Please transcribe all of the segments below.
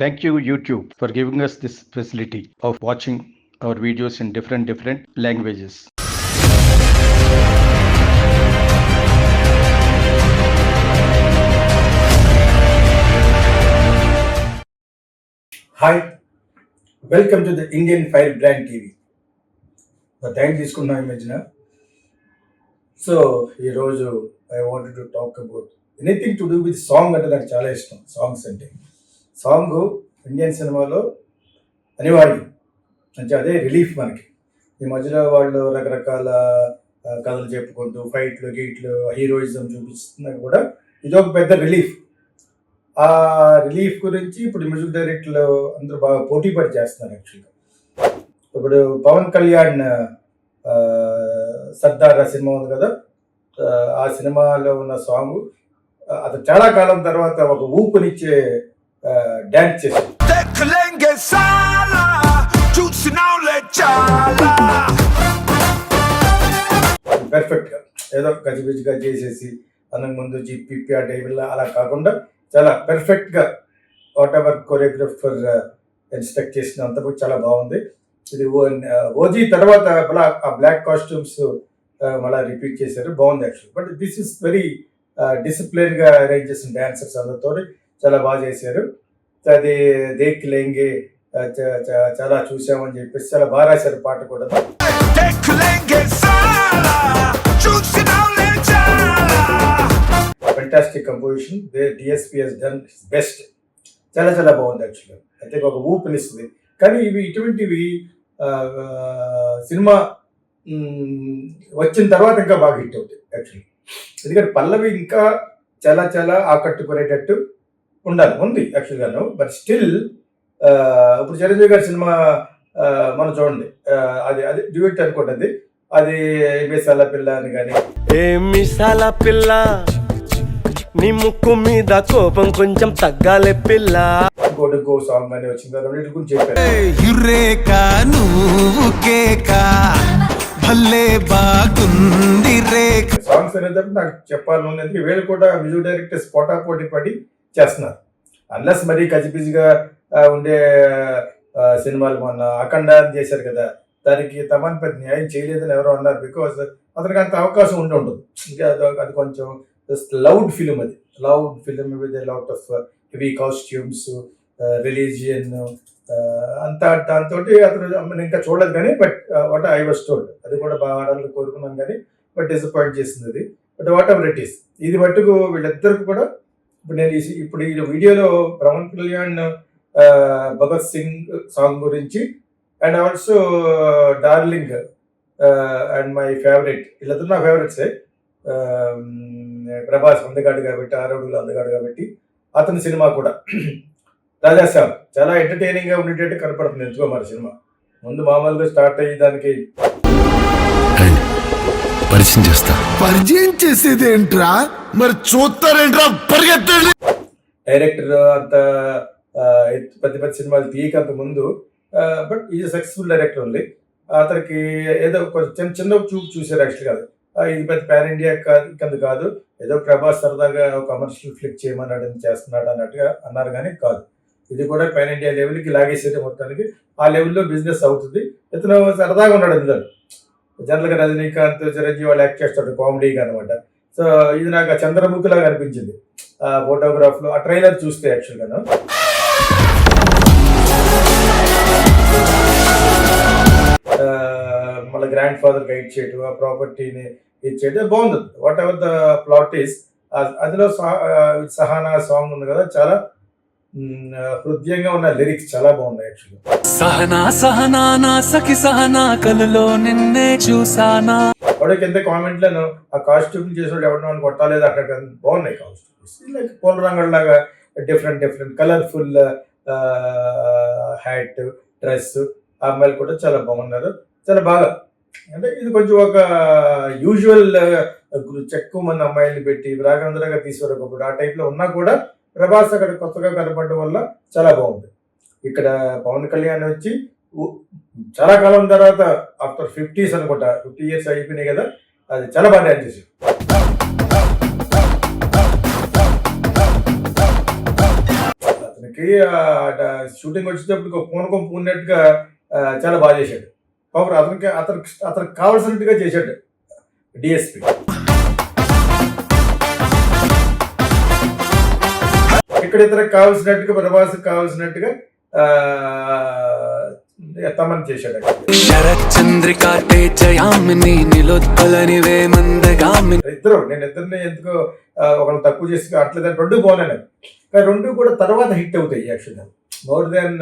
Thank you, YouTube, for giving us this facility of watching our videos in different different languages. Hi welcome to the Indian fire brand TV time తీసుకున్నాం ఈ మధ్యన so ఈరోజు I wanted to talk about anything to do with song అంటే నాకు చాలా ఇష్టం songs అంటే song Indian సినిమాలో అనివార్యం. అంటే అదే రిలీఫ్ మనకి. ఈ మధ్యలో వాళ్ళు రకరకాల కథలు చెప్పుకుంటూ ఫైట్లు గీట్లు హీరోయిజం చూపిస్తున్నా కూడా ఇది ఒక పెద్ద రిలీఫ్. ఆ రిలీఫ్ గురించి ఇప్పుడు మ్యూజిక్ డైరెక్టర్లు అందరూ బాగా పోటీ పడి చేస్తున్నారు యాక్చువల్గా. ఇప్పుడు పవన్ కళ్యాణ్ సర్దార్ ఆ సినిమా ఉంది కదా? ఆ, ఆ సినిమాలో ఉన్న సాంగ్ అతను చాలా కాలం తర్వాత ఒక ఊపునిచ్చే డ్యాన్స్ చేసింది. పర్ఫెక్ట్గా ఏదో గజిబిజిగా చేసేసి అందుకు ముందు జిపిఆర్ ఆ టైంలో అలా కాకుండా చాలా పర్ఫెక్ట్గా వాట్ ఎవర్ కొరియోగ్రాఫర్ ఇన్స్ట్రక్ట్ చేసినంత చాలా బాగుంది. ఇది ఓజీ తర్వాత ఆ బ్లాక్ కాస్ట్యూమ్స్ మళ్ళీ రిపీట్ చేశారు. బాగుంది actual but this is very డిసిప్లిన్గా arrange చేసిన డ్యాన్సర్స్ అందరితో చాలా బాగా చేశారు. అది దేక్ లేంగి చాలా చూసామని చెప్పేసి చాలా బాగా రాశారు పాట కూడా. Fantastic composition they he's done best చాలా చాలా బాగుంది యాక్చువల్గా అయితే ఒక ఊపినిస్తుంది కానీ ఇవి ఇటువంటివి సినిమా వచ్చిన తర్వాత ఇంకా బాగా హిట్ అవుతాయి యాక్చువల్లీ ఎందుకంటే పల్లవి ఇంకా చాలా చాలా ఆకట్టుకునేటట్టు ఉండాలి ఉంది యాక్చువల్గాను బట్ స్టిల్ ఇప్పుడు చిరంజీవి గారి సినిమా మనం చూడండి. అది అది డ్యూట్ అనుకుంటుంది అది. మిసాల పిల్ల అని కానీ. ఏ మిసాల పిల్ల నీ ముక్కు మీద కోపం కొంచెం తగ్గాలే పిల్ల. ఇంకోటి ఇంకో సాంగ్ అని వచ్చింది రెండింటి గురించి రేఖ. సాంగ్స్ అనేటప్పుడు నాకు చెప్పాలని వీళ్ళు కూడా మ్యూజిక్ డైరెక్టర్స్ పోటా పోటీ పడి చేస్తున్నారు. అన్లెస్ మరీ గజిబిజిగా ఉండే సినిమాలు మొన్న అఖండ చేశారు కదా దానికి తమన్ పెద్ద న్యాయం చేయలేదని ఎవరో అన్నారు. బికాస్ అతనికి అంత అవకాశం ఉండి ఉంటుంది. ఇంకా అది- కొంచెం కొంచెం లౌడ్ ఫిలిం అది. Loud film with lot of heavy costumes religion అంతా దాంతో అతను మనం ఇంకా చూడలేదు కానీ but what I was told అది కూడా బాగా ఆడాలని కోరుకున్నాం కానీ బట్ డిసప్పాయింట్ చేసింది అది. But whatever it is ఇది మట్టుకు వీళ్ళిద్దరికి కూడా ఇప్పుడు నేను ఈ- ఇప్పుడు ఈ వీడియోలో పవన్ కళ్యాణ్ భగత్ సింగ్ సాంగ్ గురించి and also darling and my favourite వీళ్ళతో నా ఫేవరెట్సే ప్రభాస్ అందగాడు కాబట్టి ఆరోగ్యులు అందగాడు కాబట్టి అతని సినిమా కూడా. రాజాశ్యామ్ చాలా ఎంటర్టైనింగ్గా ఉండేటట్టు కనపడుతుంది ఎందుకో మరి సినిమా. ముందు మామూలుగా స్టార్ట్ అయ్యి దానికి పరిచయం చేస్తా. పరిచయం చేసేది ఏంట్రా? మరి చూస్తారేంట్రా? పరిగెత్తండి. డైరెక్టర్ అంత పెద్ద పెద్ద సినిమాలు తీయకంత ముందు బట్ ఈజ్ సక్సెస్ఫుల్ డైరెక్టర్ ఉంది అతనికి ఏదో కొంచెం చిన్న చిన్న చూపు చూసారు యాక్చువల్ కాదు. ఇది పెద్ద పాన్ ఇండియా కాదు కింద కాదు. ఏదో ప్రభాస్ సరదాగా కమర్షియల్ ఫ్లిక్ చేయమన్నాడు అని చేస్తున్నాడు అన్నట్టుగా అన్నారు కానీ కాదు. ఇది కూడా పాన్ ఇండియా లెవెల్కి లాగేసేది మొత్తానికి. ఆ లెవెల్లో బిజినెస్ అవుతుంది. ఇతను సరదాగా ఉన్నాడు ఇందులో. జనరల్గా రజనీకాంత్ చిరంజీవి వాళ్ళు యాక్ట్ చేస్తారు కామెడీగా అనమాట సో ఇది నాకు ఆ చంద్రముఖి లాగా అనిపించింది. ఆ ఫోటోగ్రాఫ్లో ఆ ట్రైలర్ చూస్తే యాక్చువల్గాను మళ్ళీ గ్రాండ్ ఫాదర్ గైడ్ చేయటం ఆ ప్రాపర్టీని ఇది బాగుంది. Whatever the plot is అందులో సహ- సహానా సాంగ్ ఉంది కదా చాలా హృదయంగా ఉన్న లిరిక్స్ చాలా బాగున్నాయి యాక్చువల్లీ సహనా సహనా నా సఖి సహనా కలలో నిన్నే చూసానా. వాడు కింద కామెంట్లను ఆ కాస్ట్యూమ్ చేసినప్పుడు ఎవరినో కొట్టాలేదు? అక్కడ బాగున్నాయి కాస్ట్యూమ్స్ లైక్ పూల రంగుల లాగా different different colourful hat dress ఆ అమ్మాయిలు కూడా చాలా బాగున్నారు. చాలా బాగా. అంటే ఇది కొంచెం ఒక యూజువల్ ఎక్కువ మంది అమ్మాయిల్ని పెట్టి రాగందరగా తీసుకురాకపోతే ఆ టైప్లో ఉన్నా కూడా ప్రభాస్ అక్కడ కొత్తగా కనపడడం వల్ల చాలా బాగుంది. ఇక్కడ పవన్ కళ్యాణ్ వచ్చి చాలా కాలం తర్వాత ఆఫ్టర్ ఫిఫ్టీస్ అనుకుంటా ఫిఫ్టీ ఇయర్స్ అయిపోయినాయి కదా అది చాలా బాగా డ్యాన్స్ చేశారు అతనికి షూటింగ్ వచ్చేటప్పుడు పూనకం పూనట్టుగా చాలా బాగా చేశాడు. పాపం అతనికి అతనికి అతనికి కావాల్సినట్టుగా చేశాడు డిఎస్పి ఇక్కడ ఇతనికి కావాల్సినట్టుగా ప్రభాస్ కావాల్సినట్టుగా తమన్ చేశాడు అక్కడ. శరత్ చంద్రికా తేజయామిని నిలోత్పలనివే మందగామిని ఇద్దరు నేను ఇద్దరిని ఎందుకో ఒకళ్ళు తక్కువ చేసి అట్లేదని రెండు బాగున్నాయి నాకు. కానీ రెండు కూడా తర్వాత హిట్ అవుతాయి యాక్చువల్గా మోర్ దెన్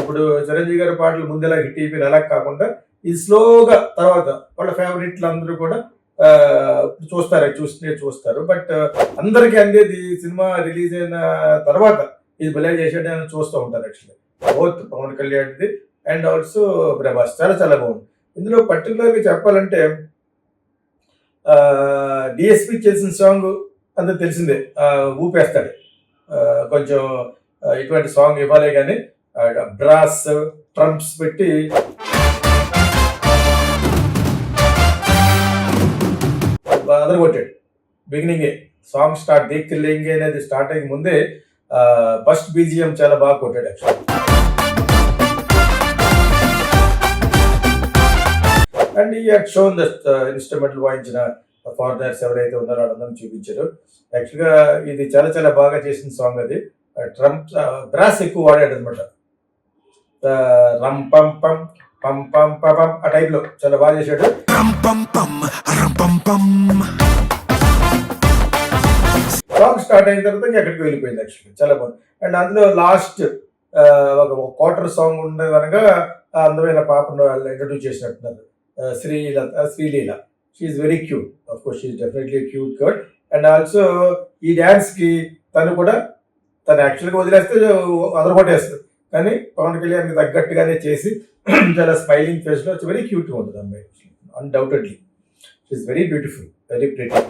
ఇప్పుడు చిరంజీవి గారి పాటలు ముందెలా హిట్ అయిపోయిన అలా కాకుండా ఇది స్లోగా తర్వాత వాళ్ళ ఫేవరెట్లు అందరూ కూడా చూస్తారు చూస్తే చూస్తారు. బట్ అందరికీ అందేది సినిమా రిలీజ్ అయిన తర్వాత ఇది భలే చేసేది అని చూస్తూ ఉంటారు యాక్చువల్లీ బోత్ పవన్ కళ్యాణ్ది అండ్ ఆల్సో ప్రభాస్. చాలా చాలా బాగుంది. ఇందులో పర్టికులర్గా చెప్పాలంటే డిఎస్పి చేసిన సాంగ్ అంత తెలిసిందే. ఊపేస్తాడు. కొంచెం ఇటువంటి సాంగ్ ఇవ్వాలి కానీ బ్రాస్ ట్రంప్స్ పెట్టి అదరగొట్టాడు. బిగినింగే. సాంగ్ స్టార్ట్ దేక్కిల్లేంగే అనేది స్టార్ట్ అయ్యే ముందే ఫస్ట్ బీజిఎం చాలా బాగా కొట్టాడు అండ్ ఈ షోన్ ద ఇన్స్ట్రుమెంట్లు వాయించిన ఫారినర్స్ ఎవరైతే ఉన్నారో వాళ్ళందరం చూపించారు. యాక్చువల్గా ఇది చాలా చాలా బాగా చేసిన సాంగ్ అది. ట్రంప్ బ్రాస్ ఎక్కువ వాడాడు అనమాట రం పం పం పం పం పం ఆ టైప్లో. చాలా బాగా చేశాడు. సాంగ్ స్టార్ట్ అయిన తర్వాత ఎక్కడికి వెళ్ళిపోయింది యాక్చువల్లీ చాలా బాగుంది. అండ్ అందులో లాస్ట్ ఒక క్వార్టర్ సాంగ్ ఉండే కనుక అందమైన పాపను వాళ్ళు ఇంట్రడ్యూస్ చేసినట్టున్నారు. Sreeleela. Sreeleela she's very cute of course she's definitely cute girl and also ఈ డ్యాన్స్కి తను కూడా తను యాక్చువల్గా వదిలేస్తే అదరగొట్టేస్తుంది కానీ పవన్ కళ్యాణ్ తగ్గట్టుగానే చేసి చాలా స్మైలింగ్ ఫేస్లో వెరీ క్యూట్గా ఉంటుంది అమ్మాయి. Undoubtedly she's very beautiful very pretty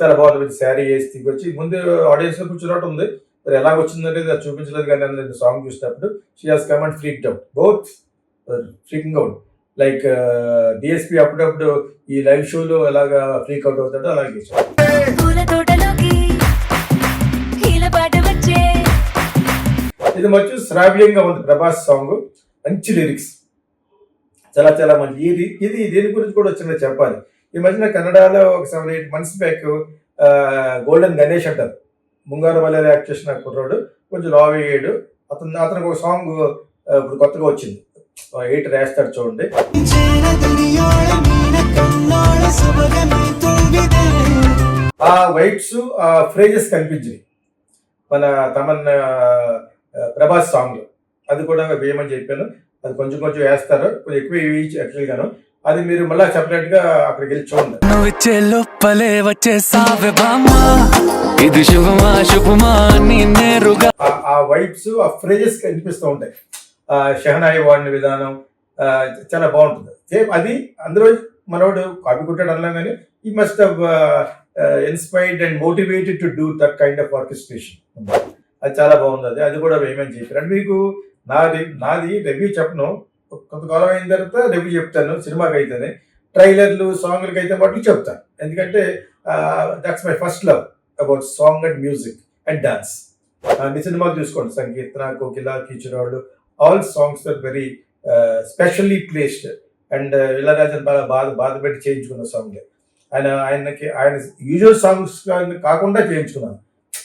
చాలా బాగుంది. శారీ వేసి దిగొచ్చి ముందు ఆడియన్స్లో కూర్చున్నట్టు ఉంది. మరి ఎలా వచ్చిందంటే అది చూపించలేదు కానీ నేను సాంగ్ చూసినప్పుడు she has come and freak out both freaking out like DSP అప్పుడప్పుడు ఈ లైవ్ షోలో ఎలాగా ఫ్రీక్ అవుట్ అవుతాడో అలాగే చేశాడు. ఇది మంచి శ్రావ్యంగా ఉంది ప్రభాస్ సాంగ్. మంచి లిరిక్స్ చాలా చాలా మంచి. ఇది ఇది దీని గురించి కూడా వచ్చిన చెప్పాలి. ఈ మధ్యన కన్నడలో ఒక seven eight months back golden Ganesh అంటారు. ముంగారు వల్ల యాక్ట్ చేసిన కుర్రాడు. కొంచెం లావ్ అయ్యాడు. అతను అతనికి ఒక సాంగ్ ఇప్పుడు కొత్తగా వచ్చింది. ఎయిట్ రాస్తాడు చూడండి. ఆ వైట్స్ ఆ ఫ్రేజెస్ కనిపించాయి మన తమన్ ప్రభాస్ సాంగ్ అది కూడా వేయమని చెప్పాను. అది కొంచెం కొంచెం వేస్తారు. కొంచెం ఎక్కువ వేయచ్చు యాక్చువల్ గాను. అది మీరు మళ్ళీ సెపరేట్గా అక్కడికి వెళ్ళి చూడండి. నువ్వు ఇచ్చే లోపలే వచ్చే సావె బామ్మ. ఇది శుభమా శుభమా నీ నేరుగా. ఆ- వైబ్స్ ఆ ఫ్రేజెస్ కనిపిస్తూ ఉంటాయి. షహనాయి వాడిన విధానం చాలా బాగుంటుంది. సేమ్ అది అందులో మనోడు కాపీ కొట్టాడు అనలేం కానీ ఈ must inspired and motivated to do that kind of orchestration అది చాలా బాగుంది. అది అది కూడా వేయమని చెప్పారు అంటే మీకు నాది నాది రివ్యూ చెప్పను. కొంతకాలం అయిన తర్వాత రివ్యూ చెప్తాను సినిమాకి అయితేనే. ట్రైలర్లు సాంగ్లకి అయితే మట్లు చెప్తాను. ఎందుకంటే that's my first love about song and music and dance అన్ని సినిమాలు చూసుకోండి. Sankeerthana Kokila Keechurallu all songs are very specially placed and Ilaiyaraja బాగా బాధ బాధ పెట్టి చేయించుకున్న సాంగ్ ఆయన ఆయనకి ఆయన యూజువల్ సాంగ్స్ కాకుండా చేయించుకున్నాను.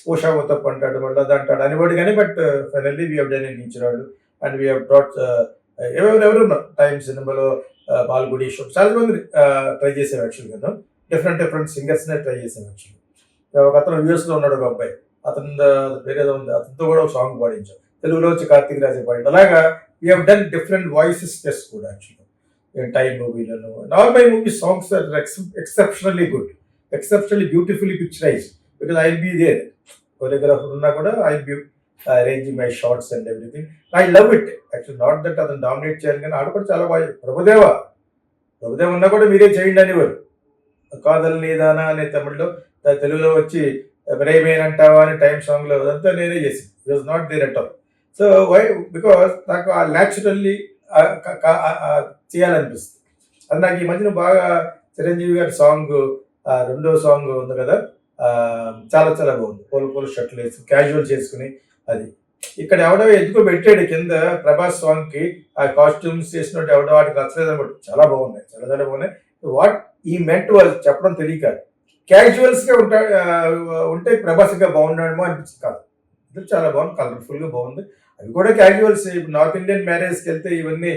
ఓషా ఉత్తప్ అంటాడు మళ్ళీ అంటాడు అనేవాడు కానీ బట్ ఫైనల్లీ వీ హెవ్ కీచురాడు అండ్ వీ బ్రాట్ ఎవరెవరు ఎవరు ఉన్నారు? టైమ్ సినిమాలో బాల్గుడి షో చాలా మంది ట్రై చేసాం యాక్చువల్గా డిఫరెంట్ డిఫరెంట్ సింగర్స్నే ట్రై చేసాం యాక్చువల్లీ ఒక అతను యూఎస్లో ఉన్నాడు ఒక అబ్బాయి. అతను uh, వేరేదో ఉంది. అతనితో కూడా ఒక సాంగ్ పాడించాం. తెలుగులో వచ్చి కార్తీక్ రాజే పాడింది అలాగా we have done different voices test కూడా యాక్చువల్గా time మూవీలను normal movie songs are exceptionally good exceptionally beautifully picturised because I be there choreographer ఉన్నా కూడా I be arrange my shorts and everything I love it actual not that అతను dominate చేయాలి కానీ ఆడ కూడా చాలా బాగా ప్రభుదేవ ప్రభుదేవ ఉన్నా కూడా మీరే చేయండి అనేవారు. కాదల్ నీదానా అనే తమిళ్ళో తెలుగులో వచ్చి ప్రేమేనంటావా అని టైం సాంగ్లో అదంతా నేనే చేసింది it was not there at all so why because నాకు ఆ న్యాచురల్లీ చేయాలనిపిస్తుంది. అది నాకు ఈ మధ్యన బాగా చిరంజీవి గారి సాంగ్ రెండో సాంగ్ ఉంది కదా చాలా చాలా బాగుంది పూల పూల షర్ట్లు వేసి క్యాజువల్ చేసుకుని అది. ఇక్కడ ఎవడో ఎందుకో పెట్టాడు కింద ప్రభాస్ సాంగ్కి ఆ కాస్ట్యూమ్స్ చేసినట్టు ఎవడో వాటికి నచ్చలేదు అనమాట. చాలా బాగున్నాయి చాలా చాలా బాగున్నాయి. వాట్ ఈ మెంట్ వాళ్ళు చెప్పడం తెలియక క్యాజువల్స్గా ఉంటా ఉంటే ప్రభాస్గా బాగున్నాడేమో అనిపించింది కాదు. ఇది చాలా బాగుంది కలర్ఫుల్గా బాగుంది. అవి కూడా క్యాజువల్స్ నార్త్ ఇండియన్ మ్యారేజ్కి వెళ్తే ఇవన్నీ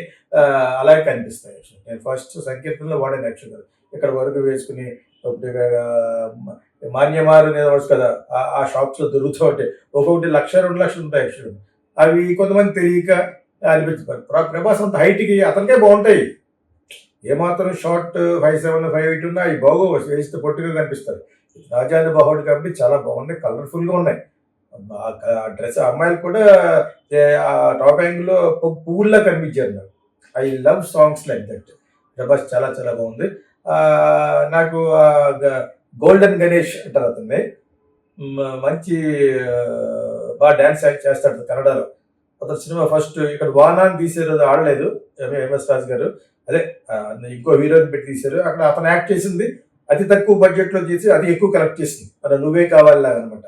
అలాగే కనిపిస్తాయి. నేను ఫస్ట్ సంకీర్తనలో వాడాను యాక్చువల్గా ఇక్కడ వరకు వేసుకుని మాన్యమారు అనేది కదా ఆ- షాప్స్లో షాప్స్ దొరుకుతూ ఉంటాయి ఒక్కొక్కటి లక్ష రెండు లక్షలు ఉంటాయి యాక్చువల్ అవి కొంతమంది తెలియక అనిపించారు ప్రభాస్ అంత హైట్కి అతనికే బాగుంటాయి. ఏమాత్రం short five seven five eight ఉన్నా అవి బాగో వేస్తే పొట్టుగా కనిపిస్తారు. రాజాది బాహుడు కాబట్టి చాలా బాగున్నాయి కలర్ఫుల్గా ఉన్నాయి. ఆ డ్రెస్ అమ్మాయిలు కూడా ఆ టాప్ యాంగిల్లో పువ్వుల్లో పువ్వుల్లా కనిపించారు నాకు. I love songs like that. Prabhas చాలా చాలా బాగుంది. నాకు గోల్డెన్ గణేష్ అంటారు అతన్ని. మంచి బాగా డ్యాన్స్ యాక్ట్ చేస్తాడు కన్నడలో. అతను సినిమా ఫస్ట్ ఇక్కడ వానాన్ తీసారు అది ఆడలేదు ఎంఎస్ రాజు గారు. అదే ఇంకో హీరోని పెట్టి తీశారు. అక్కడ అతను యాక్ట్ చేసింది అతి తక్కువ బడ్జెట్లో చేసి అది ఎక్కువ కలెక్ట్ చేసింది. అది నువ్వే కావాలి అనమాట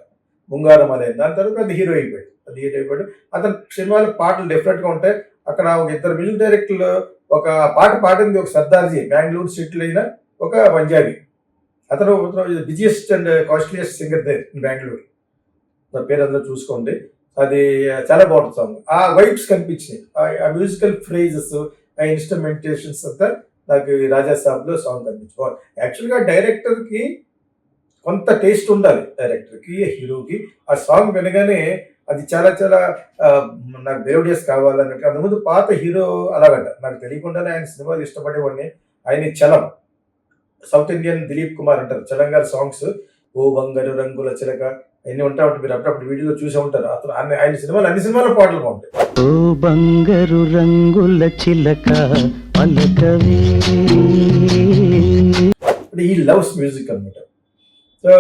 ముంగారం అనేది దాని తర్వాత అది హీరో అయిపోయాడు. అది హీరో అయిపోయాడు. అతని సినిమాలో పాటలు డిఫరెంట్గా ఉంటాయి. అక్కడ ఒక ఇద్దరు మ్యూజిక్ డైరెక్టర్లు ఒక పాట పాడింది ఒక సర్దార్జీ బెంగళూరు సెటిల్ అయిన ఒక పంజాబీ. అతను busiest and costliest singer they Bengaluru. నా పేరు అందరూ చూసుకోండి. అది చాలా బాగుంటుంది సాంగ్. ఆ వైబ్స్ కనిపించినాయి. ఆ- మ్యూజికల్ ఫ్రేజెస్ ఆ ఇన్స్ట్రుమెంటేషన్స్ అంతా నాకు రాజా సాబ్లో సాంగ్ కనిపించుకోవాలి యాక్చువల్గా డైరెక్టర్కి కొంత టేస్ట్ ఉండాలి. డైరెక్టర్కి హీరోకి ఆ సాంగ్ వినగానే అది చాలా చాలా నాకు మెలోడియస్ కావాలన్నట్టు అంతకుముందు పాత హీరో అలాగంట. నాకు తెలియకుండానే ఆయన సినిమాలు ఇష్టపడేవాడిని. ఆయన చలం. సౌత్ ఇండియన్ దిలీప్ కుమార్ అంటారు. చలంగారి సాంగ్స్. ఓ బంగారు రంగుల చిలక. అన్ని ఉంటా ఉంటాయి మీరు అప్పుడప్పుడు వీడియోలో చూసే ఉంటారు. అతను అన్ని ఆయన సినిమాలు అన్ని సినిమాల పాటలు బాగుంటాయి. ఓ బంగారు రంగుల చిలక అంటే ఈ లవ్స్ మ్యూజిక్ అనమాట సో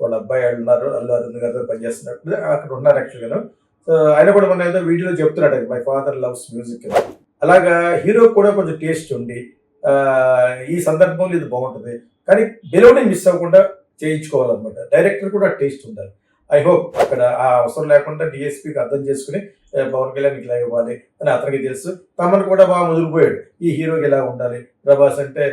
వాళ్ళ అబ్బాయి ఉన్నారు అల్లు అరుణ్ గారితో పనిచేస్తున్నట్టు అక్కడ ఉన్నారు యాక్చువల్గా సో ఆయన కూడా మన ఏదో వీడియోలో చెప్తున్నాడు మై ఫాదర్ లవ్స్ మ్యూజిక్ అలాగా హీరో కూడా కొంచెం టేస్ట్ ఉండి ఈ సందర్భంలో ఇది బాగుంటుంది. కానీ బెలోని మిస్ అవ్వకుండా చేయించుకోవాలన్నమాట. డైరెక్టర్ కూడా టేస్ట్ ఉండాలి. ఐ హోప్ అక్కడ ఆ అవసరం లేకుండా డిఎస్పీకి అర్థం చేసుకుని పవన్ కళ్యాణ్ ఇలా ఇవ్వాలి అని అతనికి తెలుసు. తమను కూడా బాగా ముదిరిపోయాడు. ఈ హీరోకి ఇలా ఉండాలి? ప్రభాస్ అంటే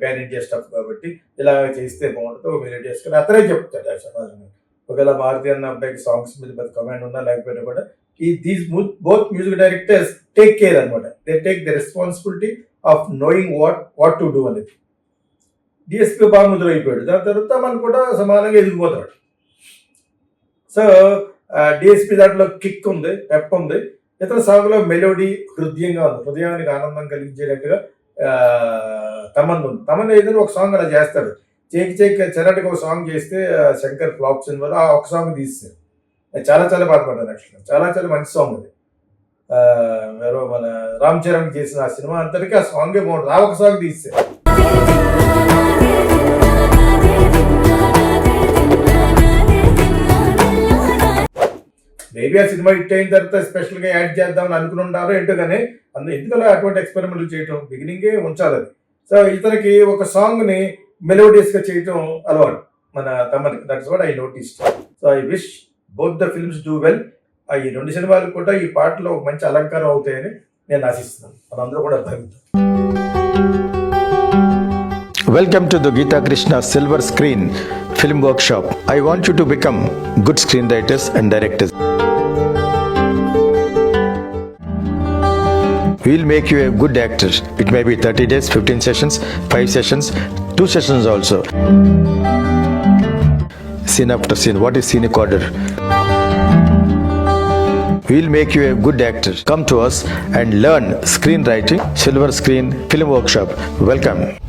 ప్యాన్ ఇండియా స్టఫ్ కాబట్టి ఇలా చేస్తే బాగుంటుంది మీరు చేసుకుని అతనే చెప్తాడు ఆ సమాజంలో ఒకవేళ భారతి అన్న అబ్బాయికి సాంగ్స్ మీద పెద్ద కమాండ్ ఉన్నా లేకపోయినా కూడా ఈ these both music directors take care అనమాట they take the responsibility of knowing what what to do అనేది. డిఎస్పీ బాగా ముదురైపోయాడు. దాని తర్వాత మనం కూడా సమానంగా ఎదిగిపోతాడు. సో డిఎస్పి uh, దాంట్లో కిక్ ఉంది పెప్ ఉంది. ఇతర సాగులో మెలోడీ హృదయంగా ఉంది. హృదయానికి ఆనందం కలిగించేటట్టుగా తమన్ ఉంది. తమన్ ఏదైనా ఒక సాంగ్ అలా చేస్తాడు. చేకి చేకి చెరటికి ఒక సాంగ్ చేస్తే శంకర్ ఫ్లాప్ సినిమాలో ఆ ఒక సాంగ్ తీస్తారు చాలా చాలా బాధపడ్డాను యాక్చువల్గా చాలా చాలా మంచి సాంగ్ అది. ఎవరో మన రామ్ చరణ్ చేసిన ఆ సినిమా అంతటికీ ఆ సాంగే బాగుంటుంది. ఆ ఒక సాంగ్ తీస్తారు మేబీ ఆ సినిమా హిట్ అయిన తర్వాత స్పెషల్గా యాడ్ చేద్దామని అనుకుని ఉంటారో ఏంటో కానీ అందు ఎందుకలా అటువంటి ఎక్స్పెరిమెంట్లు చేయటం బిగినింగే ఉంచాలి అది. సో ఇతనికి ఒక సాంగ్ని చేయటం అలవాటు. మన తమని that's what I notice so I wish both the films do well ఈ రెండు సినిమాలు కూడా ఈ పాటలో మంచి అలంకారం అవుతాయని నేను ఆశిస్తున్నాను. మనందరూ కూడా భావిద్దాం. Welcome to the Geetha Krishna silver screen film workshop I want you to become good screenwriters and directors We'll make you a good actor. It may be 30 days, 15 sessions, 5 sessions, 2 sessions also. Scene after scene. What is scenic order? We'll make you a good actor. Come to us and learn screenwriting, Silver Screen Film Workshop. Welcome.